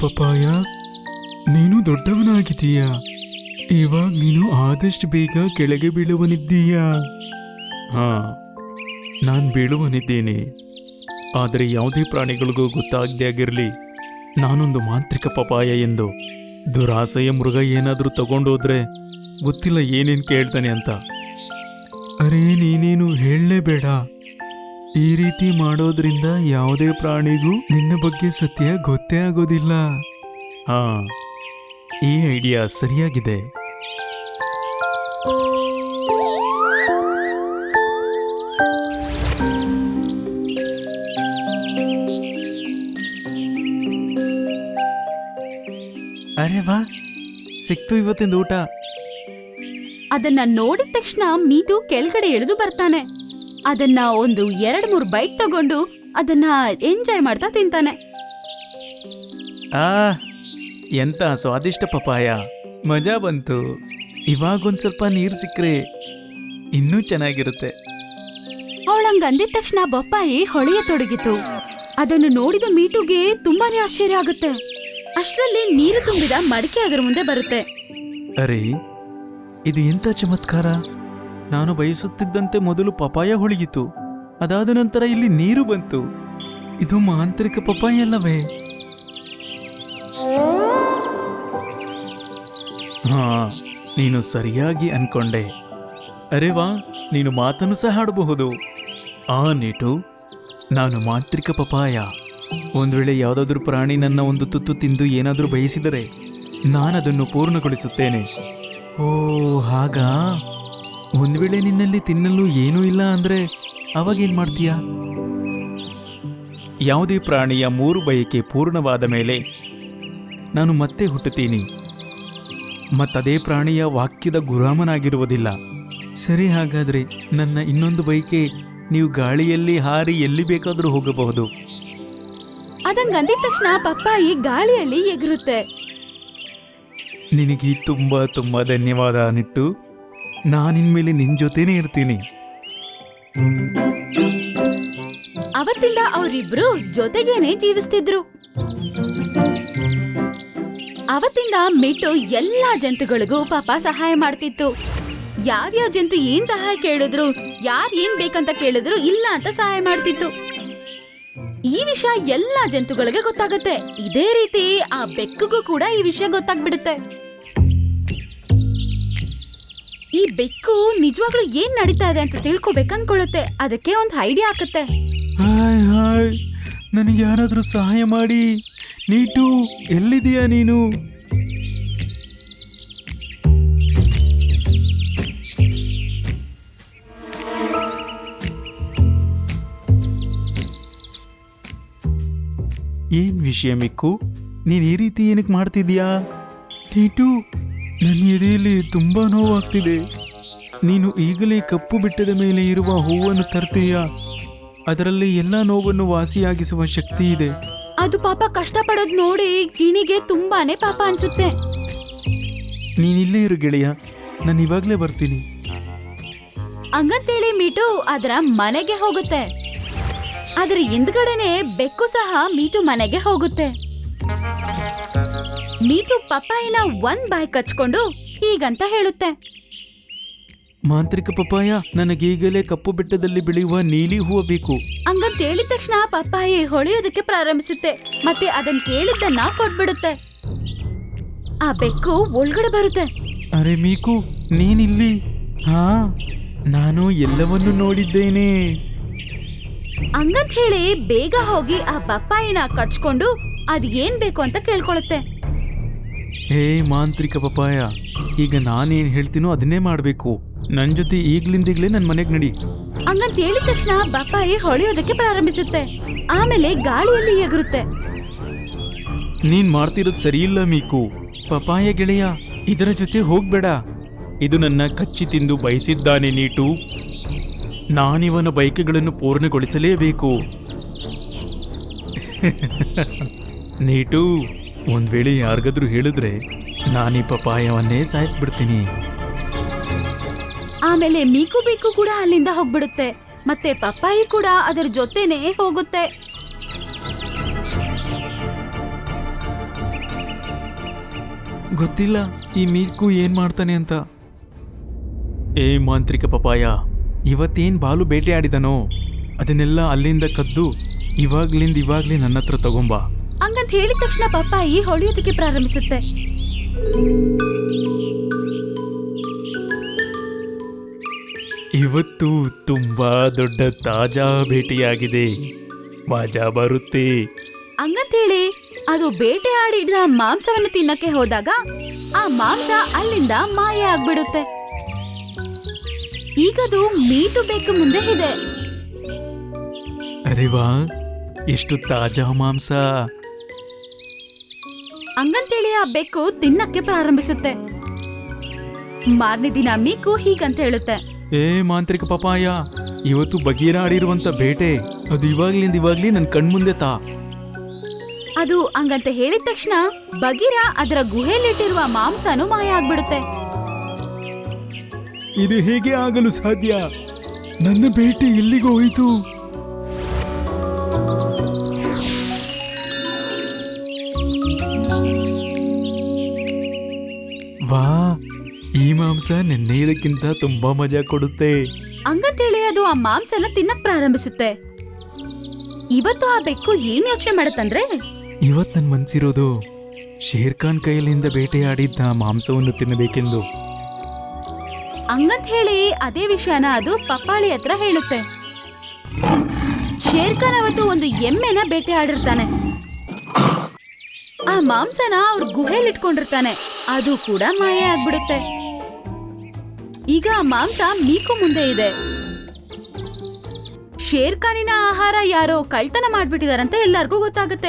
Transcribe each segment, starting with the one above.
Papaya ನೀನು ದೊಡ್ಡವನಾಗಿದ್ದೀಯ? ಇವಾಗ ನೀನು ಆದಷ್ಟು ಬೇಗ ಕೆಳಗೆ ಬೀಳುವನಿದ್ದೀಯ? ಹಾ, ನಾನು ಬೀಳುವನಿದ್ದೇನೆ. ಆದರೆ ಯಾವುದೇ ಪ್ರಾಣಿಗಳಿಗೂ ಗೊತ್ತಾಗದೇ ಆಗಿರಲಿ, ನಾನೊಂದು ಮಾಂತ್ರಿಕ ಪಪಾಯ ಎಂದು ದುರಾಸೆಯ ಮೃಗ ಏನಾದರೂ ತಗೊಂಡೋದ್ರೆ ಗೊತ್ತಿಲ್ಲ ಏನೇನು ಕೇಳ್ತಾನೆ ಅಂತ. ಅರೇ, ನೀನೇನು ಹೇಳಲೇಬೇಡ. ಈ ರೀತಿ ಮಾಡೋದ್ರಿಂದ ಯಾವುದೇ ಪ್ರಾಣಿಗೂ ನಿನ್ನ ಬಗ್ಗೆ ಸತ್ಯ ಗೊತ್ತೇ ಆಗೋದಿಲ್ಲ. ಹಾ, ಈ ಐಡಿಯಾ ಸರಿಯಾಗಿದೆ. ಅರೆ ವಾ, ಸಿಕ್ತು ಇವತ್ತಿಂದ ಊಟ. ಅದನ್ನ ನೋಡಿದ ತಕ್ಷಣ ಮೀತು ಕೆಳಗಡೆ ಎಳೆದು ಬರ್ತಾನೆ. ಅದನ್ನ ಒಂದು ಎರಡ್ ಮೂರ್ ಬೈಟ್ ತಗೊಂಡು ಅದನ್ನ ಎಂಜಾಯ್ ಮಾಡ್ತಾ ತಿಂತಾನೆ. ಆ ಎಂತ ಸ್ವಾದಿಷ್ಟ ಪಪಾಯ ಮಜಾ ಬಂತು. ಇವಾಗೊಂದ್ ಸ್ವಲ್ಪ ನೀರು ಸಿಕ್ಕರೆ ಇನ್ನೂ ಚೆನ್ನಾಗಿರುತ್ತೆ. ಅವಳಂಗ್ ಅಂದಿದ ತಕ್ಷಣ ಬೊಪ್ಪಾಯಿ ಹೊಳೆಯತೊಡಗಿತು ಅದನ್ನು ನೋಡಿದ ಮೀಟುಗೆ ತುಂಬಾನೇ ಆಶ್ಚರ್ಯ ಆಗುತ್ತೆ. ಅಷ್ಟರಲ್ಲಿ ನೀರು ತುಂಬಿದ ಮಡಿಕೆ ಅದರ ಮುಂದೆ ಬರುತ್ತೆ. ಅರೆ ಇದು ಎಂತ ಚಮತ್ಕಾರ? ನಾನು ಬಯಸುತ್ತಿದ್ದಂತೆ ಮೊದಲು ಪಪಾಯ ಹೊಳಿಯಿತು. ಅದಾದ ನಂತರ ಇಲ್ಲಿ ನೀರು ಬಂತು. ಇದು ಮಾಂತ್ರಿಕ ಪಪಾಯ ಅಲ್ಲವೇ? ಹಾ, ನೀನು ಸರಿಯಾಗಿ ಅನ್ಕೊಂಡೆ. ಅರೆ ವಾ, ನೀನು ಮಾತನ್ನು ಸಹ ಹಾಡಬಹುದು. ಆ ನೀಟು, ನಾನು ಮಾಂತ್ರಿಕ ಪಪಾಯ ಒಂದು ವೇಳೆ ಯಾವುದಾದ್ರೂ ಪ್ರಾಣಿ ನನ್ನ ಒಂದು ತುತ್ತು ತಿಂದು ಏನಾದರೂ ಬಯಸಿದರೆ ನಾನದನ್ನು ಪೂರ್ಣಗೊಳಿಸುತ್ತೇನೆ. ಓ, ಹಾಗಾ? ಒಂದ್ ವೇಳೆ ನಿನ್ನಲ್ಲಿ ತಿನ್ನಲು ಏನೂ ಇಲ್ಲ ಅಂದ್ರೆ ಅವಾಗೇನು ಮಾಡ್ತೀಯ? ಯಾವುದೇ ಪ್ರಾಣಿಯ ಮೂರು ಬಯಕೆ ಪೂರ್ಣವಾದ ಮೇಲೆ ನಾನು ಮತ್ತೆ ಹುಟ್ಟುತ್ತೀನಿ. ಮತ್ತದೇ ಪ್ರಾಣಿಯ ವಾಕ್ಯದ ಗುರಾಮನಾಗಿರುವುದಿಲ್ಲ. ಸರಿ ಹಾಗಾದರೆ ನನ್ನ ಇನ್ನೊಂದು ಬಯಕೆ ನೀವು ಗಾಳಿಯಲ್ಲಿ ಹಾರಿ ಎಲ್ಲಿ ಬೇಕಾದರೂ ಹೋಗಬಹುದು. ಅದಂಗಂದಿದ ತಕ್ಷಣ ಪಪ್ಪಾಯಿ ಗಾಳಿಯಲ್ಲಿ ಎಗರುತ್ತೆ. ನಿನಗೆ ತುಂಬಾ ತುಂಬಾ ಧನ್ಯವಾದ ನಿಟ್ಟು. ನಾನಿನ್ಮೇಲೆ ನಿನ್ ಜೊತೆನೇ ಇರ್ತೀನಿ. ಅವತ್ತಿಂದ ಅವರಿಬ್ರು ಜೊತೆಗೇನೆ ಜೀವಿಸ್ತಿದ್ರು. ಅವತ್ತಿಂದ ಮಿಟ್ಟು ಎಲ್ಲಾ ಜಂತುಗಳಿಗೂ ಪಾಪ ಸಹಾಯ ಮಾಡ್ತಿತ್ತು. ಯಾವ್ಯಾವ ಜಂತು ಏನ್ ಸಹಾಯ ಕೇಳಿದ್ರು, ಯಾರ್ ಏನ್ ಬೇಕಂತ ಕೇಳಿದ್ರು ಇಲ್ಲ ಅಂತ ಸಹಾಯ ಮಾಡ್ತಿತ್ತು. ಈ ವಿಷಯ ಎಲ್ಲಾ ಜಂತುಗಳಿಗೆ ಗೊತ್ತಾಗುತ್ತೆ. ಇದೇ ರೀತಿ ಆ ಬೆಕ್ಕುಗೂ ಕೂಡ ಈ ವಿಷಯ ಗೊತ್ತಾಗ್ಬಿಡುತ್ತೆ. ಈ ಬೆಕ್ಕು ನಿಜವಾಗ್ಲೂ ಏನ್ ನಡೀತಾ ಇದೆ ಅಂತ ತಿಳ್ಕೊಬೇಕು ಅನ್ಕೊಳ್ಳುತ್ತೆ ಅದಕ್ಕೆ ಒಂದ್ ಐಡಿಯಾ ಹಾಕತ್ತೆ ಹಾಯ್ ಹಾಯ್. ನನಗೆ ಯಾರಾದರೂ ಸಹಾಯ ಮಾಡಿ. ನೀಟು ಎಲ್ಲಿದೀಯಾ ನೀನು? ಏನ್ ವಿಷಯ, ಮಿಕ್ಕು? ನೀನ್ ಈ ರೀತಿ ಏನಕ್ಕೆ ಮಾಡ್ತಿದ್ಯಾ ನೀಟು ನನ್ನ ಎದೆಯಲ್ಲಿ ತುಂಬಾ ನೋವಾಗ್ತಿದೆ. ನೀನು ಈಗಲೇ ಕಪ್ಪು ಬೆಟ್ಟದ ಮೇಲೆ ಇರುವ ಹೂವನ್ನು ತರ್ತೀಯಾ. ಅದರಲ್ಲಿ ಎಲ್ಲ ನೋವನ್ನು ವಾಸಿಯಾಗಿಸುವ ಶಕ್ತಿ ಇದೆ. ಅದು ಪಾಪ ಕಷ್ಟ ಪಡೋದ್ ನೋಡಿ ಗಿಣಿಗೆ ತುಂಬಾನೇ ಪಾಪ ಅನ್ಸುತ್ತೆ. ನೀನಿಲ್ಲೇ ಇರು ಗೆಳೆಯ. ನಾನು ಇವಾಗಲೇ ಬರ್ತೀನಿ. ಹಂಗಂತೇಳಿ ಮೀಟು ಅದರ ಮನೆಗೆ ಹೋಗುತ್ತೆ. ಅದರ ಹಿಂದ್ಗಡೆನೆ ಬೆಕ್ಕು ಸಹ ಮೀಟು ಮನೆಗೆ ಹೋಗುತ್ತೆ. ಮೀಟು ಪಪ್ಪಾಯಿನ ಒಂದ್ ಬಾಯ್ ಕಚ್ಕೊಂಡು ಹೀಗಂತ ಹೇಳುತ್ತೆ. ಮಾಂತ್ರಿಕ ಪಪ್ಪಾಯ ನನಗೀಗಲೇ ಕಪ್ಪು ಬೆಟ್ಟದಲ್ಲಿ ಬೆಳೆಯುವ ನೀಲಿ ಹೂವು ಬೇಕು. ಹಂಗಂತ ಹೇಳಿದ ತಕ್ಷಣ ಪಪ್ಪಾಯಿ ಹೊಳೆಯೋದಕ್ಕೆ ಪ್ರಾರಂಭಿಸುತ್ತೆ. ಮತ್ತೆ ಅದನ್ ಕೇಳಿದ್ದನ್ನ ಕೊಟ್ಬಿಡುತ್ತೆ. ಆ ಬೆಕ್ಕು ಒಳಗಡೆ ಬರುತ್ತೆ. ಅರೆ ಮೀಕು ನೀನಿಲ್ಲಿ? ಹಾ ನಾನು ಎಲ್ಲವನ್ನು ನೋಡಿದ್ದೇನೆ. ಹಂಗಂತ ಹೇಳಿ ಬೇಗ ಹೋಗಿ ಆ ಪಪ್ಪಾಯಿನ ಕಚ್ಕೊಂಡು ಅದ್ ಏನ್ ಬೇಕು ಅಂತ ಕೇಳ್ಕೊಳುತ್ತೆ. ಹೇ ಮಾಂತ್ರಿಕ ಪಪಾಯ ಈಗ ನಾನೇನು ಹೇಳ್ತೀನೋ ಅದನ್ನೇ ಮಾಡಬೇಕು. ನನ್ನ ಜೊತೆ ಈಗ್ಲಿಂದೀಗ್ಲೇ ನನ್ನ ಮನೆಗೆ ನಡಿ. ಹಂಗಂತ ಹೇಳಿದ ತಕ್ಷಣ ಬಪ್ಪಾಯಿ ಹೊಳೆಯೋದಕ್ಕೆ ಪ್ರಾರಂಭಿಸುತ್ತೆ. ಆಮೇಲೆ ಗಾಳಿಯಲ್ಲಿ ಎಗರುತ್ತೆ. ನೀನ್ ಮಾಡ್ತಿರೋದು ಸರಿಯಿಲ್ಲ ಮೀಕು. ಪಪಾಯ ಗೆಳೆಯ ಇದರ ಜೊತೆ ಹೋಗ್ಬೇಡ. ಇದು ನನ್ನ ಕಚ್ಚಿ ತಿಂದು ಬಯಸಿದ್ದಾನೆ ನೀಟು. ನಾನಿವನ ಬಯಕೆಗಳನ್ನು ಪೂರ್ಣಗೊಳಿಸಲೇಬೇಕು. ನೀಟು ಒಂದ್ ವೇಳೆ ಯಾರಿಗಾದ್ರೂ ಹೇಳಿದ್ರೆ ನಾನೀ ಪಪಾಯವನ್ನೇ ಸಾಯಿಸ್ಬಿಡ್ತೀನಿ. ಆಮೇಲೆ ಮೀಕು ಬೀಕು ಕೂಡ ಅಲ್ಲಿಂದ ಹೋಗ್ಬಿಡುತ್ತೆ. ಮತ್ತೆ ಪಪ್ಪಾಯಿ ಕೂಡ ಅದರ ಜೊತೆನೆ ಹೋಗುತ್ತೆ. ಗೊತ್ತಿಲ್ಲ ಈ ಮೀಕು ಏನ್ ಮಾಡ್ತಾನೆ ಅಂತ. ಏ ಮಾಂತ್ರಿಕ ಪಪಾಯ ಇವತ್ತೇನ್ ಬಾಲು ಬೇಟೆ ಆಡಿದನೋ? ಅದನ್ನೆಲ್ಲ ಅಲ್ಲಿಂದ ಕದ್ದು ಇವಾಗ್ಲಿಂದ ಇವಾಗ್ಲೇ ನನ್ನ ಹತ್ರ ತಗೊಂಬಾ. ಹಂಗಂತ ಹೇಳಿದ ತಕ್ಷಣ ಪಪ್ಪಾಯಿ ಹೊಳೆಯೋದಕ್ಕೆ ಪ್ರಾರಂಭಿಸುತ್ತೆ. ಇವತ್ತು ತುಂಬಾ ದೊಡ್ಡ ತಾಜಾ ಭೇಟಿಯಾಗಿದೆ. ಮಜಾ ಬರುತ್ತೆ. ಹಂಗಂತೇಳಿ ಅದು ಬೇಟೆ ಆಡಿದ ಮಾಂಸವನ್ನು ತಿನ್ನಕ್ಕೆ ಹೋದಾಗ ಆ ಮಾಂಸ ಅಲ್ಲಿಂದ ಮಾಯ ಆಗ್ಬಿಡುತ್ತೆ. ಈಗದು ಮೀಟು ಬೇಕು ಮುಂದೆ ಇದೆ. ಅರೆ ವಾ ಎಷ್ಟು ತಾಜಾ ಮಾಂಸ. ಹಂಗಂತೇಳಿ ಆ ಬೆಕ್ಕು ತಿನ್ನಕ್ಕೆ ಪ್ರಾರಂಭಿಸುತ್ತೆ. ಮಾರನೇ ದಿನ ಮೀಕು ಹೀಗಂತ ಹೇಳುತ್ತೆ. ಏ ಮಾಂತ್ರಿಕ ಪಪಾಯ ಇವತ್ತು ಬಗೀರ ಆಡಿರುವಂತ ಬೇಟೆ ಅದು ಇವಾಗ್ಲಿಂದ ಇವಾಗ್ಲಿ ನನ್ನ ಕಣ್ಮುಂದೆ ತಾ. ಅದು ಹಂಗಂತ ಹೇಳಿದ ತಕ್ಷಣ ಬಗೀರ ಅದರ ಗುಹೆಯಲ್ಲಿಟ್ಟಿರುವ ಮಾಂಸನು ಮಾಯ ಆಗ್ಬಿಡುತ್ತೆ. ಇದು ಹೇಗೆ ಆಗಲು ಸಾಧ್ಯ? ನನ್ನ ಬೇಟೆ ಎಲ್ಲಿಗೆ ಹೋಯಿತು. ಮಾಂಸ ನೆನ್ನೆಯದಕ್ಕಿಂತ ತುಂಬಾ ಮಜಾ ಕೊಡುತ್ತೆ. ಹಂಗಂತೇಳಿ ಅದು ಆ ಮಾಂಸನ ತಿನ್ನಕ್ ಪ್ರಾರಂಭಿಸುತ್ತೆ. ಇವತ್ತು ಆ ಬೆಕ್ಕು ಏನ್ ಯೋಚನೆ ಮಾಡತ್ತಂದ್ರೆ? ಇವತ್ ನನ್ ಮನ್ಸಿರೋದು ಶೇರ್ ಖಾನ್ ಕೈಯಲ್ಲಿಂದ ಬೇಟೆಯಾಡಿದ್ದ ಮಾಂಸವನ್ನು ತಿನ್ನಬೇಕೆಂದು. ಹಂಗಂತ ಹೇಳಿ ಅದೇ ವಿಷಯನ ಅದು ಪಪ್ಪಾಳಿ ಹತ್ರ ಹೇಳುತ್ತೆ. ಶೇರ್ ಖಾನ್ ಅವತ್ತು ಒಂದು ಎಮ್ಮೆನ ಬೇಟೆ ಆಡಿರ್ತಾನೆ ಆ ಮಾಂಸನ ಅವ್ರ ಗುಹೆಯಲ್ಲಿ ಇಟ್ಕೊಂಡಿರ್ತಾನೆ. ಅದು ಕೂಡ ಮಾಯ ಆಗ್ಬಿಡುತ್ತೆ. ಈಗ ಆ ಮಾಂಸ ಮೀಕು ಮುಂದೆ ಇದೆ. ಶೇರ್ಖಾನಿನ ಆಹಾರ ಯಾರೋ ಕಳ್ತನ ಮಾಡ್ಬಿಟ್ಟಿದಾರಂತ ಎಲ್ಲಾರ್ಗೂ ಗೊತ್ತಾಗುತ್ತೆ.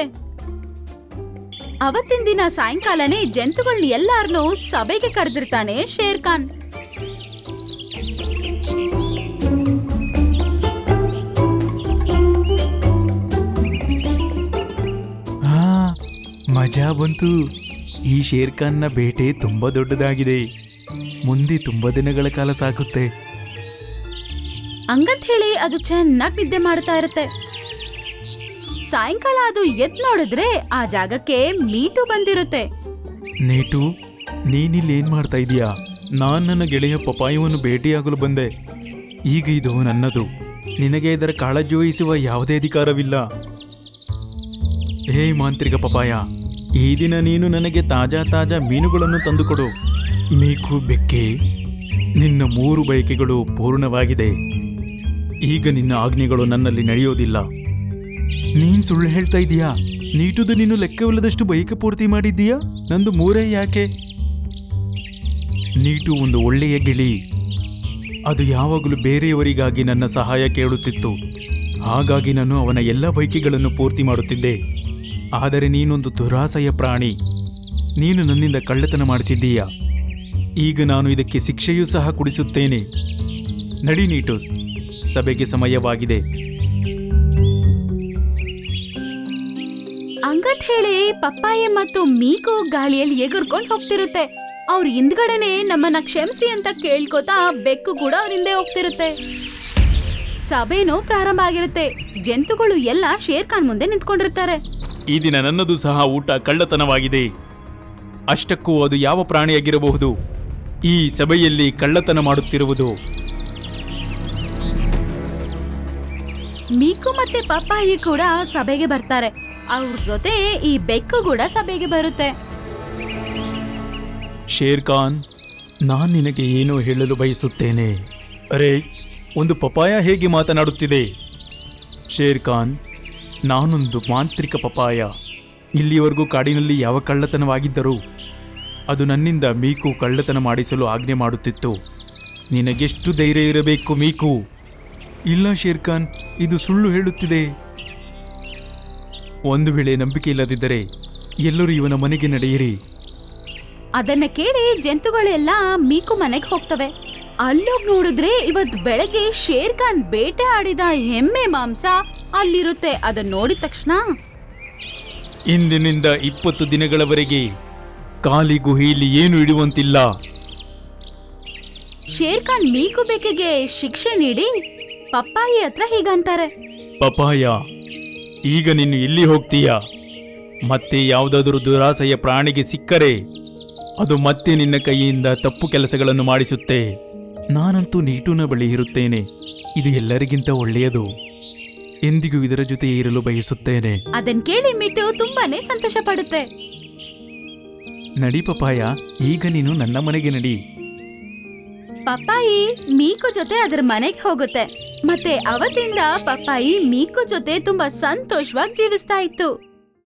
ಅವತ್ತಿನ ದಿನ ಸಾಯಂಕಾಲನೇ ಜಂತುಗಳನ್ನ ಎಲ್ಲಾರನ್ನೂ ಸಭೆಗೆ ಕರೆದಿರ್ತಾನೆ ಶೇರ್ ಖಾನ್. ಆ, ಮಜಾ ಬಂತು. ಈ ಶೇರ್ ಖಾನ್ನ ಬೇಟೆ ತುಂಬಾ ದೊಡ್ಡದಾಗಿದೆ. ಮುಂದೆ ತುಂಬಾ ದಿನಗಳ ಕಾಲ ಸಾಕುತ್ತೆ ಹಂಗಂತ ಹೇಳಿ ಅದು ಚೆನ್ನಾಗಿ ನಿದ್ದೆ ಮಾಡ್ತಾ ಇರುತ್ತೆ. ಸಾಯಂಕಾಲ ಅದು ಎದ್ ನೋಡಿದ್ರೆ ಆ ಜಾಗಕ್ಕೆ ಮೀಟು ಬಂದಿರುತ್ತೆ. ನೀಟು ನೀನಿಲ್ಲಿ ಏನ್ ಮಾಡ್ತಾ ಇದೀಯಾ? ನಾನ್ ನನ್ನ ಗೆಳೆಯ ಪಪಾಯವನ್ನು ಭೇಟಿಯಾಗಲು ಬಂದೆ. ಈಗ ಇದು ನನ್ನದು. ನಿನಗೆ ಇದರ ಕಾಳಜಿ ವಹಿಸುವ ಯಾವುದೇ ಅಧಿಕಾರವಿಲ್ಲ. ಹೇ ಮಾಂತ್ರಿಕ ಪಪಾಯ ಈ ದಿನ ನೀನು ನನಗೆ ತಾಜಾ ತಾಜಾ ಮೀನುಗಳನ್ನು ತಂದುಕೊಡು. ಮೀಕು ಬೆಕ್ಕೆ, ನಿನ್ನ ಮೂರು ಬಯಕೆಗಳು ಪೂರ್ಣವಾಗಿದೆ. ಈಗ ನಿನ್ನ ಆಜ್ಞೆಗಳು ನನ್ನಲ್ಲಿ ನಡೆಯೋದಿಲ್ಲ. ನೀನ್ ಸುಳ್ಳು ಹೇಳ್ತಾ ಇದೀಯಾ? ನೀಟುದು ನೀನು ಲೆಕ್ಕವಿಲ್ಲದಷ್ಟು ಬಯಕೆ ಪೂರ್ತಿ ಮಾಡಿದ್ದೀಯಾ? ನಂದು ಮೂರೇ ಯಾಕೆ? ನೀಟು ಒಂದು ಒಳ್ಳೆಯ ಗಿಳಿ. ಅದು ಯಾವಾಗಲೂ ಬೇರೆಯವರಿಗಾಗಿ ನನ್ನ ಸಹಾಯ ಕೇಳುತ್ತಿತ್ತು. ಹಾಗಾಗಿ ನಾನು ಅವನ ಎಲ್ಲ ಬೈಕೆಗಳನ್ನು ಪೂರ್ತಿ ಮಾಡುತ್ತಿದ್ದೆ. ಆದರೆ ನೀನೊಂದು ದುರಾಸೆಯ ಪ್ರಾಣಿ. ನೀನು ನನ್ನಿಂದ ಕಳ್ಳತನ ಮಾಡಿಸಿದ್ದೀಯಾ? ಈಗ ನಾನು ಇದಕ್ಕೆ ಶಿಕ್ಷೆಯೂ ಸಹ ಕುಡಿಸುತ್ತೇನೆ. ನಡಿ ನೀಟು ಸಭೆಗೆ ಸಮಯವಾಗಿದೆ. ಹಂಗಂತ ಹೇಳಿ ಪಪ್ಪಾಯ ಮತ್ತು ಮೀಕು ಗಾಳಿಯಲ್ಲಿ ಎಗುರ್ಕೊಂಡು ಹೋಗ್ತಿರುತ್ತೆ. ಅವ್ರ ಹಿಂದ್ಗಡೆನೆ ನಮ್ಮನ್ನ ಕ್ಷಮಿಸಿ ಅಂತ ಕೇಳ್ಕೊತಾ ಬೆಕ್ಕು ಕೂಡ ಅವ್ರ ಹಿಂದೆ ಹೋಗ್ತಿರುತ್ತೆ. ಸಭೆನೂ ಪ್ರಾರಂಭ ಆಗಿರುತ್ತೆ. ಜಂತುಗಳು ಎಲ್ಲ ಶೇರ್ ಖಾನ್ ಮುಂದೆ ನಿಂತ್ಕೊಂಡಿರ್ತಾರೆ. ಈ ದಿನ ನನ್ನದು ಸಹ ಊಟ ಕಳ್ಳತನವಾಗಿದೆ. ಅಷ್ಟಕ್ಕೂ ಅದು ಯಾವ ಪ್ರಾಣಿಯಾಗಿರಬಹುದು? ಈ ಸಭೆಯಲ್ಲಿ ಕಳ್ಳತನ ಮಾಡುತ್ತಿರುವುದು. ಮೀಕು ಮತ್ತೆ ಪಪ್ಪಾಯಿ ಕೂಡ ಸಭೆಗೆ ಬರ್ತಾರೆ. ಅವ್ರ ಜೊತೆ ಈ ಬೆಕ್ಕು ಕೂಡ ಸಭೆಗೆ ಬರುತ್ತೆ. ಶೇರ್ ಖಾನ್ ನಾನು ನಿನಗೆ ಏನೋ ಹೇಳಲು ಬಯಸುತ್ತೇನೆ. ಅರೆ ಒಂದು ಪಪಾಯ ಹೇಗೆ ಮಾತನಾಡುತ್ತಿದೆ? ಶೇರ್ ಖಾನ್ ನಾನೊಂದು ಮಾಂತ್ರಿಕ ಪಪಾಯ ಇಲ್ಲಿವರೆಗೂ ಕಾಡಿನಲ್ಲಿ ಯಾವ ಕಳ್ಳತನವಾಗಿದ್ದರೂ ಅದು ನನ್ನಿಂದ ಮೀಕು ಕಳ್ಳತನ ಮಾಡಿಸಲು ಆಜ್ಞೆ ಮಾಡುತ್ತಿತ್ತು. ನಿನಗೆಷ್ಟು ಧೈರ್ಯ ಇರಬೇಕು ಮೀಕು? ಇಲ್ಲ ಶೇರ್ಖಾನ್ ಇದು ಸುಳ್ಳು ಹೇಳುತ್ತಿದೆ. ಒಂದು ವೇಳೆ ನಂಬಿಕೆ ಇಲ್ಲದಿದ್ದರೆ ಎಲ್ಲರೂ ಇವನ ಮನೆಗೆ ನಡೆಯಿರಿ. ಅದನ್ನ ಕೇಳಿ ಜಂತುಗಳೆಲ್ಲ ಮೀಕು ಮನೆಗೆ ಹೋಗ್ತವೆ. ಅಲ್ಲೋಗ್ ನೋಡಿದ್ರೆ ಇವತ್ ಬೆಳಗ್ಗೆ ಶೇರ್ ಖಾನ್ ಬೇಟೆ ಆಡಿದ ಹೆಮ್ಮೆ ಮಾಂಸ ಅಲ್ಲಿರುತ್ತೆ ಅದನ್ನ ನೋಡಿದ ತಕ್ಷಣ. ಇಂದಿನಿಂದ ಇಪ್ಪತ್ತು ದಿನಗಳವರೆಗೆ ಖಾಲಿ ಗುಹೆಯಲ್ಲಿ ಏನು ಇಡುವಂತಿಲ್ಲ. ಶೇರ್ ಖಾನ್ ಮೀಕು ಬೆಕ್ಕಿಗೆ ಶಿಕ್ಷೆ ನೀಡಿ ಪಪ್ಪಾಯಿ ಹತ್ರ ಹೀಗಂತಾರೆ. ಪಪ್ಪಾಯ ಈಗ ನೀನು ಎಲ್ಲಿ ಹೋಗ್ತೀಯಾ? ಮತ್ತೆ ಯಾವುದಾದರೂ ದುರಾಸೆಯ ಪ್ರಾಣಿಗೆ ಸಿಕ್ಕರೆ ಅದು ಮತ್ತೆ ನಿನ್ನ ಕೈಯಿಂದ ತಪ್ಪು ಕೆಲಸಗಳನ್ನು ಮಾಡಿಸುತ್ತೆ. ನಾನಂತೂ ನೀಟೂನ ಬಳಿ ಇರುತ್ತೇನೆ ಇದು ಎಲ್ಲರಿಗಿಂತ ಒಳ್ಳೆಯದು. ಎಂದಿಗೂ ಇದರ ಜೊತೆ ಇರಲು ಬಯಸುತ್ತೇನೆ. ಅದನ್ ಕೇಳಿ ಮಿಟ್ಟು ತುಂಬಾನೇ ಸಂತೋಷ ಪಡುತ್ತೆ ನಡಿ ಪಪ್ಪಾಯ, ಈಗ ನೀನು ನನ್ನ ಮನೆಗೆ ನಡಿ. ಪಪ್ಪಾಯಿ ಮೀಕು ಜೊತೆ ಅದರ ಮನೆಗೆ ಹೋಗುತ್ತೆ. ಮತ್ತೆ ಅವತ್ತಿಂದ ಪಪ್ಪಾಯಿ ಮೀಕು ಜೊತೆ ತುಂಬಾ ಸಂತೋಷವಾಗಿ ಜೀವಿಸ್ತಾ ಇತ್ತು.